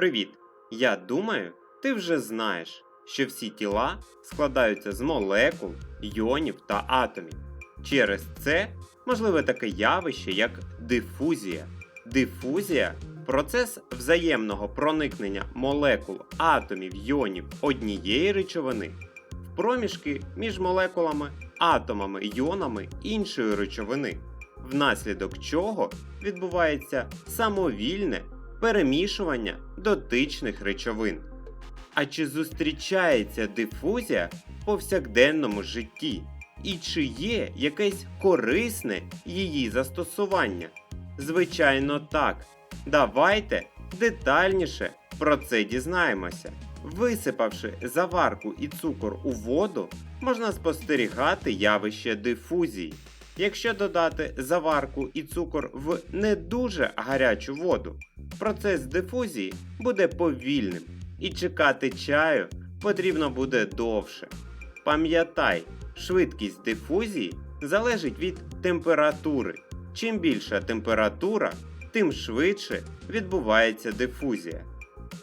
Привіт! Я думаю, ти вже знаєш, що всі тіла складаються з молекул, йонів та атомів. Через це можливе таке явище, як дифузія. Дифузія процес взаємного проникнення молекул, атомів, йонів однієї речовини в проміжки між молекулами, атомами, йонами іншої речовини, внаслідок чого відбувається самовільне перемішування дотичних речовин. А чи зустрічається дифузія в повсякденному житті? І чи є якесь корисне її застосування? Звичайно, так. Давайте детальніше про це дізнаємося. Висипавши заварку і цукор у воду, можна спостерігати явище дифузії. Якщо додати заварку і цукор в не дуже гарячу воду, процес дифузії буде повільним і чекати чаю потрібно буде довше. Пам'ятай, швидкість дифузії залежить від температури. Чим більша температура, тим швидше відбувається дифузія.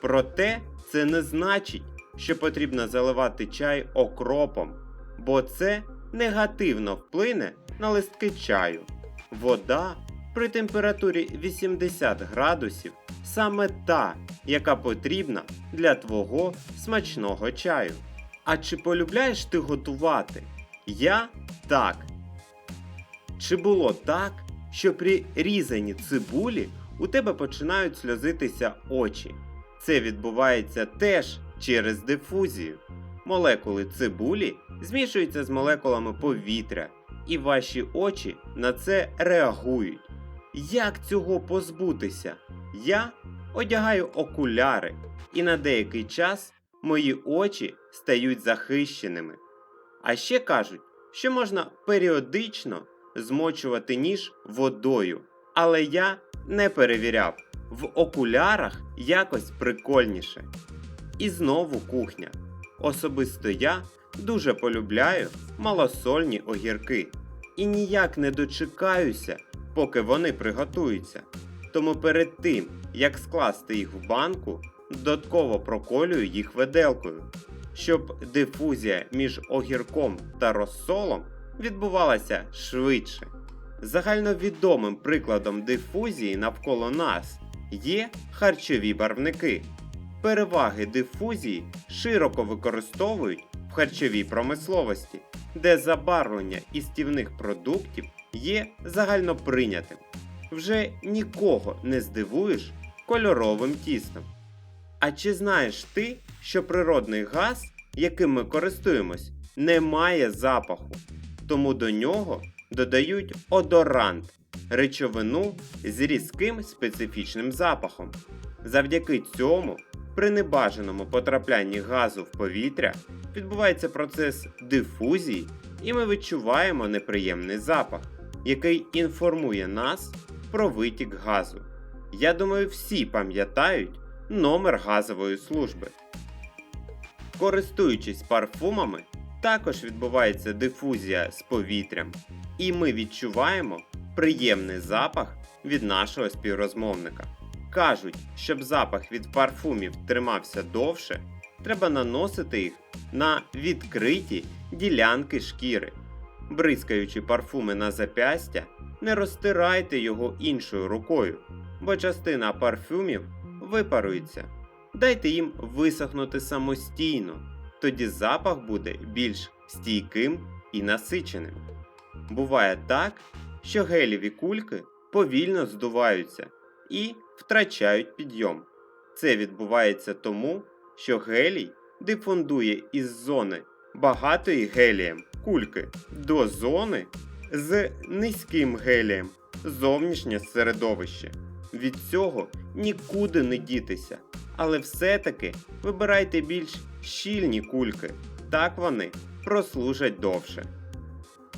Проте це не значить, що потрібно заливати чай окропом, бо це негативно вплине на листки чаю. Вода при температурі 80 градусів саме та, яка потрібна для твого смачного чаю. А чи полюбляєш ти готувати? Я так. Чи було так, що при різанні цибулі у тебе починають сльозитися очі? Це відбувається теж через дифузію. Молекули цибулі змішуються з молекулами повітря, і ваші очі на це реагують. Як цього позбутися? Я одягаю окуляри, і на деякий час мої очі стають захищеними. А ще кажуть, що можна періодично змочувати ніж водою, але я не перевіряв. В окулярах якось прикольніше. І знову кухня. Особисто я дуже полюбляю малосольні огірки і ніяк не дочекаюся, поки вони приготуються. Тому перед тим, як скласти їх в банку, додатково проколюю їх виделкою, щоб дифузія між огірком та розсолом відбувалася швидше. Загальновідомим прикладом дифузії навколо нас є харчові барвники. Переваги дифузії широко використовують в харчовій промисловості, де забарвлення істівних продуктів є загальноприйнятим. Вже нікого не здивуєш кольоровим тістом. А чи знаєш ти, що природний газ, яким ми користуємось, не має запаху, тому до нього додають одорант речовину з різким специфічним запахом. Завдяки цьому, при небажаному потраплянні газу в повітря відбувається процес дифузії, і ми відчуваємо неприємний запах, який інформує нас про витік газу. Я думаю, всі пам'ятають номер газової служби. Користуючись парфумами, також відбувається дифузія з повітрям, і ми відчуваємо приємний запах від нашого співрозмовника. Кажуть, щоб запах від парфумів тримався довше, треба наносити їх на відкриті ділянки шкіри. Бризкаючи парфуми на запястя, не розтирайте його іншою рукою, бо частина парфюмів випарується. Дайте їм висохнути самостійно, тоді запах буде більш стійким і насиченим. Буває так, що гелєві кульки повільно здуваються і втрачають підйом. Це відбувається тому, що гелій дифундує із зони багатої гелієм кульки до зони з низьким гелієм зовнішнє середовище. Від цього нікуди не дітися, але все-таки вибирайте більш щільні кульки, так вони прослужать довше.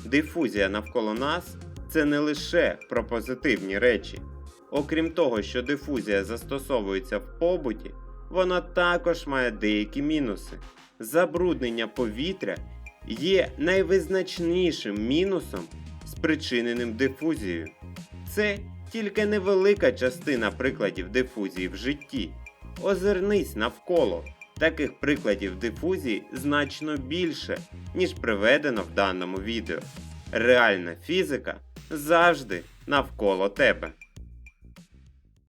Дифузія навколо нас це не лише про позитивні речі. Окрім того, що дифузія застосовується в побуті, вона також має деякі мінуси. Забруднення повітря є найвизначнішим мінусом, спричиненим дифузією. Це тільки невелика частина прикладів дифузії в житті. озирнись навколо. Таких прикладів дифузії значно більше, ніж приведено в даному відео. Реальна фізика завжди навколо тебе.